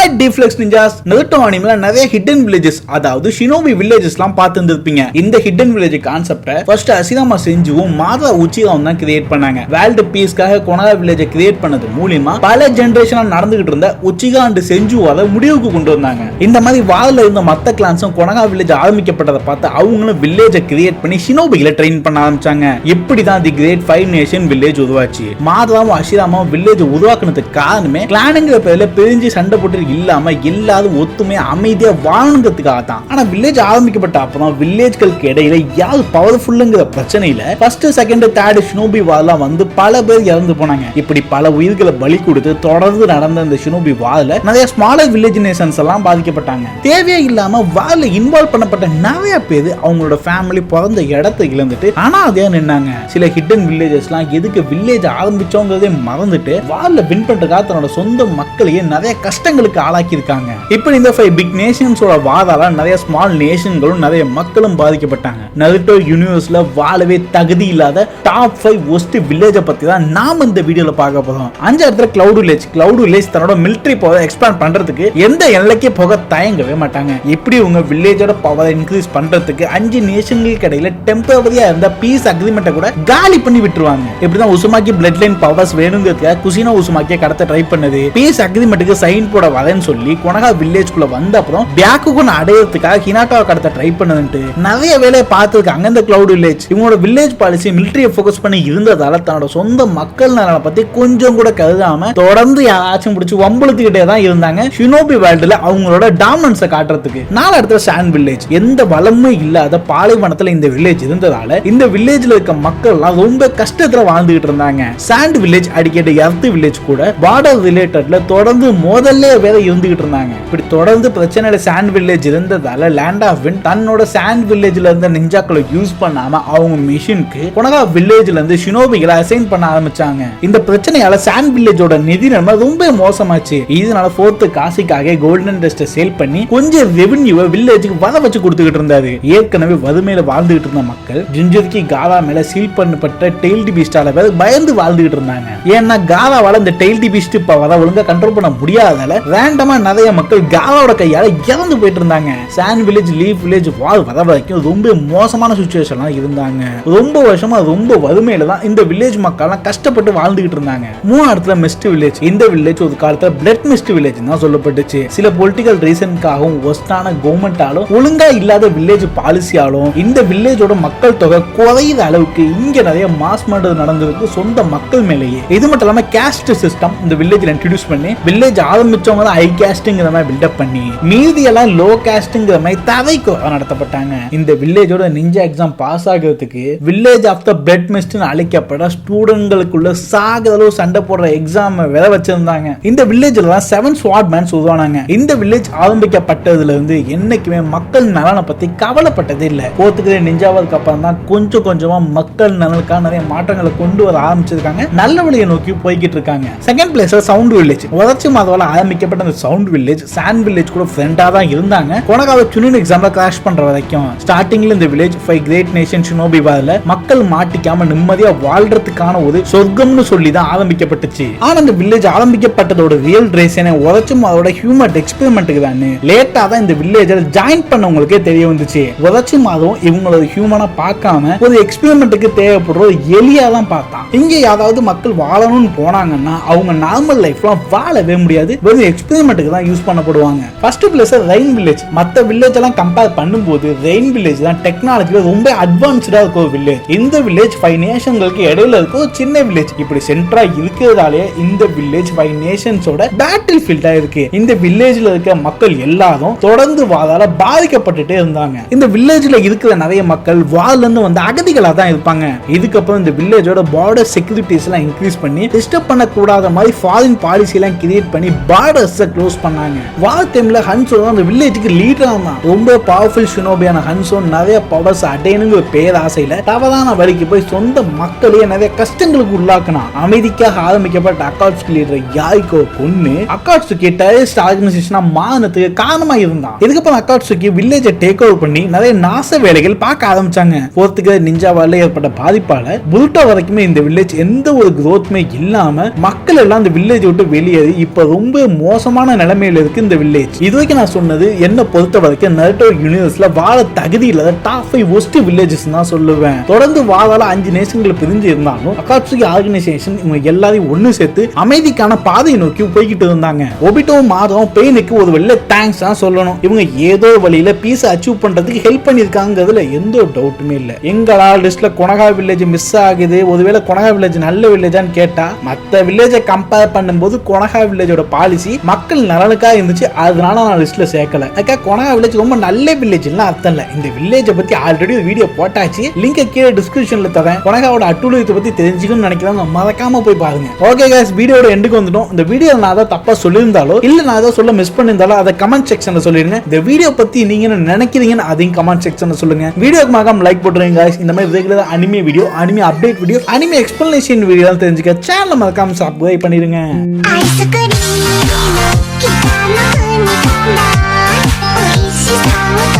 Hi Deflex ninjas Naruto அனிமேல நிறைய hidden villages அதாவது ஷினோபி வில்லேஜஸ்லாம் பார்த்து இருந்திருப்பீங்க இந்த ஹிடன் வில்லேஜ் கான்செப்டை ஃபர்ஸ்ட் அசிராமா செஞ்சுவும் மாதா உச்சிகாவும் தான் கிரியேட் பண்ணாங்க. வேர்ல்டு பீஸ்க்காக கொனகா வில்லேஜை கிரியேட் பண்ணது மூலியமா பல ஜென்ரேஷனா நடந்துகிட்டு இருந்த உச்சிகா அண்ட் செஞ்சுவாத முடிவுக்கு கொண்டு வந்தாங்க. இந்த மாதிரி வாதில் இருந்த மத்த கிளான்ஸும் கொனகா வில்லேஜ் ஆரம்பிக்கப்பட்டதை பார்த்து அவங்களும் வில்லேஜை கிரியேட் பண்ணி ஷினோபிகளை ட்ரெயின் பண்ண ஆரம்பிச்சாங்க. இப்படி தான் the great five nation village உருவாச்சு. மாதாவும் அஷிராமாவும் வில்லேஜ் உருவாக்குனதுக்கு காரணமே கிளானுங்கிற பேர்ல பிரிஞ்சு சண்டை போட்டு இல்லாம எல்லாரும் ஒத்துமையா அமைதியா வாழணுங்கிறதுக்காக தான் ஆனா வில்லேஜ் ஆரம்பிக்கப்பட்ட அப்பதான் வில்லேஜ்களுக்கு இடையில யார் பவர்ஃபுல்லுங்கிற பிரச்சனையில ஃபர்ஸ்ட் செகண்ட் தேர்டு ஷினோபி வார்லாம் வந்து பல பேர் இறந்து போனாங்க. இப்படி பல உயிர்களை பலி கொடுத்து தொடர்ந்து நடந்த இந்த ஷினோபி வார்ல நிறைய ஸ்மாலர் வில்லேஜ் நேஷன்ஸ் எல்லாம் பாதிக்கப்பட்டாங்க. தேவையே இல்லாமல் வார்ல இன்வால்வ் பண்ணப்பட்ட நிறைய பேர் அவங்களோட ஃபேமிலி பிறந்த இடத்தை இழந்துட்டு ஆனா அதே நின்னாங்க. சில ஹிட்டன் வில்லேஜஸ்லாம் எதுக்கு வில்லேஜ் ஆரம்பிச்சோங்கிறதே மறந்துட்டு வார்ல வின் பண்ணுறதுக்காக தன்னோட சொந்த மக்களையே நிறைய கஷ்டங்களுக்கு ஆளாக்கி இருக்காங்க இப்படி இந்த ஃபைவ் பிக் நேஷன்ஸோட வாதால நிறைய ஸ்மால் நேஷன்களும் நிறைய மக்களும் பாதிக்கப்பட்டாங்க. நருட்டோ யூனிவர்ஸ்ல வாழவே தகுதி இல்லாத டாப் ஃபைவ் ஒஸ்ட் வில்லேஜை பத்தி தான் நாம இந்த வீடியோல பார்க்க போறோம். அஞ்சு இடத்துல கிளவுட் வில்லேஜ் கிளவுட் வில்லேஜ் தன்னோட மிலிட்டரி பவர் எக்ஸ்பேண்ட் பண்றதுக்கு எந்த எல்லைக்கே போக தயங்கவே மாட்டாங்க. எப்படி உங்க வில்லேஜோட பவரை இன்க்ரீஸ் பண்றதுக்கு அஞ்சு நேஷன்களுக்கு இடையில டெம்பரவரியா இருந்த பீஸ் அக்ரிமெண்ட்டை கூட காலி பண்ணி விட்டுருவாங்க. இப்படிதான் உசுமாக்கி பிளட் லைன் பவர்ஸ் வேணுங்கிறதுக்காக குசினா உசுமாக்கிய கடத்த ட்ரை பண்ணது. பீஸ் அக்ரிமெண்ட்டுக்கு சைன் போட வரேன்னு சொல்லி கொனகா வில்லேஜ்குள்ள வந்த அப்புறம் பியாக்குன்னு அடையிறதுக்காக ஹினாட்டாவை கடத்த ட்ரை பண்ணதுன்ட்டு நிறைய வேலையை பார்த்துருக்கு அங்க இந்த கிளவுட் வில்லேஜ் இவங்களோட வில்லேஜ் பாலிசி மிலிட்டரியை ஃபோக்கஸ் பண்ணி இருந்ததால தன்னோட சொந்த மக்கள் நலனை பத்தி கொஞ்சம் கூட கருதாம தொடர்ந்து யாராச்சும் பிடிச்சி வம்புழுத்துக்கிட்டே தான் இருந்தாங்க. ஷினோபி வேர்ல்டுல அவங்களோட டாமினன்ஸை காட்டுறதுக்கு. நாலு இடத்துல சாண்ட் வில்லேஜ் எந்த வளமும் இல்லாத பாலைவனத்துல இந்த வில்லேஜ் இருந்ததால இந்த வில்லேஜ்ல இருக்க மக்கள் எல்லாம் ரொம்ப கஷ்டத்துல வாழ்ந்துகிட்டு இருந்தாங்க. சாண்ட் வில்லேஜ் அடிக்கடி எர்த் வில்லேஜ் கூட பார்டர் ரிலேட்டட்ல தொடர்ந்து முதல்ல வேற இருந்துகிட்டு இருந்தாங்க. இப்படி தொடர்ந்து பிரச்சனையில சாண்ட் வில்லேஜ் இருந்ததால லேண்ட் ஆஃப் வின் தன்னோட சாண்ட் வில்லேஜ்ல இருந்த நிஞ்சாக்களை யூஸ் பண்ணாம அவங்க மிஷினுக்கு கொனகா வில்லேஜ்ல இருந்து ஷினோபிகளை அசைன் பண்ண ஆரம்பிச்சாங்க. இந்த பிரச்சனையால சாண்ட் வில்லேஜோட நிதி நிலைமை ரொம்ப மோசமாச்சு. இதனால ஃபோர்த்து காசிக்காக கோல்டன் டஸ்ட்டை சேல் பண்ணி கொஞ்சம் ரெவன்யூவை வில்லேஜுக்கு வர வச்சு கொடுத்துக்கிட்டு இருந்தாரு. ஏற்கனவே வறுமையில வாழ்ந்துகிட்டு இருந்த மக்கள் ஜிஞ்சர்கி காலா மேல சீல் பண்ணப்பட்ட டெய்ல்டி பீஸ்டால பேர் பயந்து வாழ்ந்துகிட்டு இருந்தாங்க. ஏன்னா காலாவால இந்த டெய்ல் டி பீஸ்ட் பவரை ஒழுங்கா கண்ட்ரோல் பண்ண முடியாதனால ரேண்டமா நிறைய மக்கள் காலாவோட கையால இறந்து போயிட்டு இருந்தாங்க சாண்ட் வில்லேஜ் லீவ் வில்லேஜ் வாழ் வர வரைக்கும் ரொம்ப மோசமான சுச்சுவேஷன்லாம் இருந்தாங்க. ரொம்ப வருஷமா ரொம்ப வறுமையில தான் இந்த வில்லேஜ் மக்கள்லாம் கஷ்டப்பட்டு வாழ்ந்துகிட்டு இருந்தாங்க. மூணு இடத்துல மிஸ்ட் வில்லேஜ் இந்த வில்லேஜ் ஒரு காலத்துல பிளட் மிஸ்ட் வில்லேஜ் தான் சொல்லப்பட்டுச்சு. சில பொலிட்டிக்கல் ரீசனுக்காகவும் ஒஸ்டான கவர்மெண்டாலும் ஒழுங்கா இல்லாத வில்லேஜ் பாலிசியாலும் இந்த வில்லேஜோட மக்கள் தொகை குறையிற அளவுக்கு இங்க நிறைய மாஸ் மர்டர் நடந்திருக்கு சொந்த மக்கள் மேலேயே. இது மட்டும் இல்லாம கேஸ்ட் சிஸ்டம் இந்த வில்லேஜ்ல இன்ட்ரடியூஸ் பண்ணி வில்லேஜ் ஆரம்பிச்சவங்க தான் ஹை காஸ்ட்டுங்கிற மாதிரி பில்டப் பண்ணி மீதி எல்லாம் லோ காஸ்ட்டுங்கிற மாதிரி தவைக்கு நடத்தப்பட்டாங்க. இந்த வில்லேஜோட நிஞ்சா எக்ஸாம் பாஸ் ஆகிறதுக்கு வில்லேஜ் ஆஃப் த பிளட் மிஸ்ட்னு அழைக்கப்பட ஸ்டூடெண்ட்களுக்குள்ள சாகிற அளவு சண்டை போடுற எக்ஸாம் வித வச்சிருந்தாங்க. இந்த வில்லேஜ்ல தான் செவன் ஸ்வாட் மேன்ஸ் உருவானாங்க. இந்த வில்லேஜ் ஆரம்பிக்கப்பட்டதுல இருந்து என்னைக்குமே மக்கள் நலனை பத்தி கவலைப்பட்டதே இல்லை. போத்துக்கிற நிஞ்சாவதுக்கு அப்புறம் தான் கொஞ்சம் கொஞ்சமா மக்கள் நலனுக்காக நிறைய மாற்றங்களை கொண்டு வர ஆரம்பிச்சிருக்காங்க. நல்ல வழியை நோக்கி போய்கிட்டு இருக்காங்க. செகண்ட் பிளேஸ்ல சவுண்ட் வில்லேஜ் உதச்சி மாதவால ஆரம்பிக்கப்பட்ட சவுண்ட் வில்லேஜ் சாண்ட் வில்லேஜ் கூட ஃப்ரெண்டாக தான் இருந்தாங்க. கொனகாவை சுனின் எக்ஸாம்ல கிராஷ் பண்ற வரைக்கும் ஸ்டார்டிங்ல இந்த village five great nation shinobi மக்கள் மாட்டிக்காம நிம்மதியா வாழ்றதுக்கான ஒரு சொர்க்கம்னு சொல்லி தான் ஆரம்பிக்கப்பட்டுச்சு. ஆனா இந்த வில்லேஜ் ஆரம்பிக்கப்பட்டதோட ரியல் ரீசனே உதச்சும் அதோட ஹியூமன் எக்ஸ்பெரிமெண்ட்டுக்கு தான் லேட்டா தான் இந்த வில்லேஜர் ஜாயின் பண்ணவங்களுக்கே தெரிய வந்துச்சு. உதச்சு மாதம் இவங்களோட ஹியூமனா பார்க்காம ஒரு எக்ஸ்பெரிமெண்ட்டுக்கு தேவைப்படுற ஒரு எலியா தான் பார்த்தான். இங்க யாராவது மக்கள் வாழணும்னு போனாங்கன்னா அவங்க நார்மல் லைஃப்ல வாழவே முடியாது. வெறும் எக்ஸ்பெரிமெண்ட்டுக்கு தான் யூஸ் பண்ணப்படுவாங்க? ஃபர்ஸ்ட் பிளேஸ் ரெயின் வில்லேஜ் மற்ற வில்லேஜ் எல்லாம் கம்பேர் பண்ணும்போது ரெயின் வில்லேஜ் தான் டெக்னாலஜியில் ரொம்ப அட்வான்ஸ்டாக இருக்க ஒரு வில்லேஜ் இந்த வில்லேஜ் ஃபைவ் நேஷன்களுக்கு இடையில இருக்க ஒரு சின்ன வில்லேஜ் இப்படி சென்ட்ரா இருக்கிறதாலே இந்த வில்லேஜ் ஃபைவ் நேஷன்ஸோட பேட்டில் ஃபீல்டா இருக்கு. இந்த வில்லேஜ்ல இருக்க மக்கள் எல்லாரும் தொடர்ந்து வாதால பாதிக்கப்பட்டுட்டே இருந்தாங்க. இந்த வில்லேஜ்ல இருக்கிற நிறைய மக்கள் வால்ல இருந்து வந்த அகதிகளா தான் இருப்பாங்க. இதுக்கப்புறம் இந்த வில்லேஜோட பார்டர் செக்யூரிட்டிஸ் எல்லாம் இன்க்ரீஸ் பண்ணி டிஸ்டர்ப் பண்ணக்கூடாத மாதிரி ஃபாரின் பாலிசி எல்லாம் கிரியேட் பண்ணி பார்டர்ஸ் க்ளோஸ் பண்ணாங்க. வார் டைமில் ஹன்சோ அந்த வில்லேஜுக்கு லீடராக இருந்தான். ரொம்ப பவர்ஃபுல் ஷினோபியான ஹன்சோ நிறைய பவர்ஸ் அடையணுங்கிற பேராசையில் தவறான வழிக்கு போய் சொந்த மக்களையே நிறைய கஷ்டங்களுக்கு உள்ளாக்கினான். அமைதிக்காக ஆரம்பிக்கப்பட்ட அக்காட்ஸ்க்கு லீடர் யாய்கோ பொண்ணு அக்காட்சுக்கு டெரரிஸ்ட் ஆர்கனைசேஷனாக மாறினதுக்கு காரணமா இருந்தான். இதுக்கப்புறம் அக்காட்சுக்கு வில்லேஜை டேக் ஓவர் பண்ணி நிறைய நாச வேலைகள் பார்க்க ஆரம்பிச்சாங்க. போர்த்துக்கு நிஞ்சாவால ஏற்பட்ட பாதிப்பால புருட்டா வரைக்குமே இந்த வில்லேஜ் எந்த ஒரு குரோத்துமே இல்லாம மக்கள் எல்லாம் இந்த வில்லேஜ் விட்டு வெளியேறி இப்ப ரொம்ப மோசம் மோசமான நிலைமையில இருக்கு இந்த வில்லேஜ் இது வரைக்கும் நான் சொன்னது என்ன பொறுத்த வரைக்கும் நருட்டோ யூனிவர்ஸ்ல வாழ தகுதி இல்லாத டாப் ஃபைவ் ஒஸ்ட் வில்லேஜஸ் தான் சொல்லுவேன். தொடர்ந்து வாழால அஞ்சு நேஷன்கள் பிரிஞ்சு இருந்தாலும் அகாட்சுகி ஆர்கனைசேஷன் இவங்க எல்லாரையும் ஒண்ணு சேர்த்து அமைதிக்கான பாதையை நோக்கி போய்கிட்டு இருந்தாங்க. ஒபிட்டோ மாதம் பெயினுக்கு ஒரு வெளில தேங்க்ஸ் தான் சொல்லணும். இவங்க ஏதோ வழியில பீஸ் அச்சீவ் பண்றதுக்கு ஹெல்ப் பண்ணிருக்காங்கிறதுல எந்த ஒரு டவுட்டுமே இல்ல. எங்களா லிஸ்ட்ல கொனகா வில்லேஜ் மிஸ் ஆகுது? ஒருவேளை கொனகா வில்லேஜ் நல்ல வில்லேஜான்னு கேட்டா மற்ற வில்லேஜை கம்பேர் பண்ணும்போது கொனகா வில்லேஜோட பாலிசி மக்கள் மக்கள் நலனுக்காக இருந்துச்சு அதனால நான் லிஸ்ட்டில் சேர்க்கல. அக்கா கொனகா வில்லேஜ் ரொம்ப நல்ல வில்லேஜ்லாம் அர்த்தம் இல்லை. இந்த வில்லேஜை பற்றி ஆல்ரெடி வீடியோ போட்டாச்சு. லிங்கை கீழே டிஸ்கிரிப்ஷனில் தரேன். கொனகாவோட அட்டுழியத்தை பற்றி தெரிஞ்சுக்கணும்னு நினைக்கிறேன் மறக்காமல் போய் பாருங்க. ஓகே கேஸ் வீடியோட எண்டுக்கு வந்துட்டோம். இந்த வீடியோ நான் அதை தப்பாக சொல்லியிருந்தாலோ இல்லை நான் அதை சொல்ல மிஸ் பண்ணியிருந்தாலோ அதை கமெண்ட் செக்ஷனில் சொல்லிடுங்க. இந்த வீடியோ பற்றி நீங்கள் என்ன நினைக்கிறீங்கன்னு அதையும் கமெண்ட் செக்ஷனில் சொல்லுங்க. வீடியோக்கு மகம் லைக் போட்டுருங்க காய்ஸ் இந்த மாதிரி regular anime video anime update video anime explanation வீடியோலாம் தெரிஞ்சுக்க சேனல் மறக்காம சப்ஸ்கிரைப் பண்ணிடுங்க の北の国飛んだ美味しさを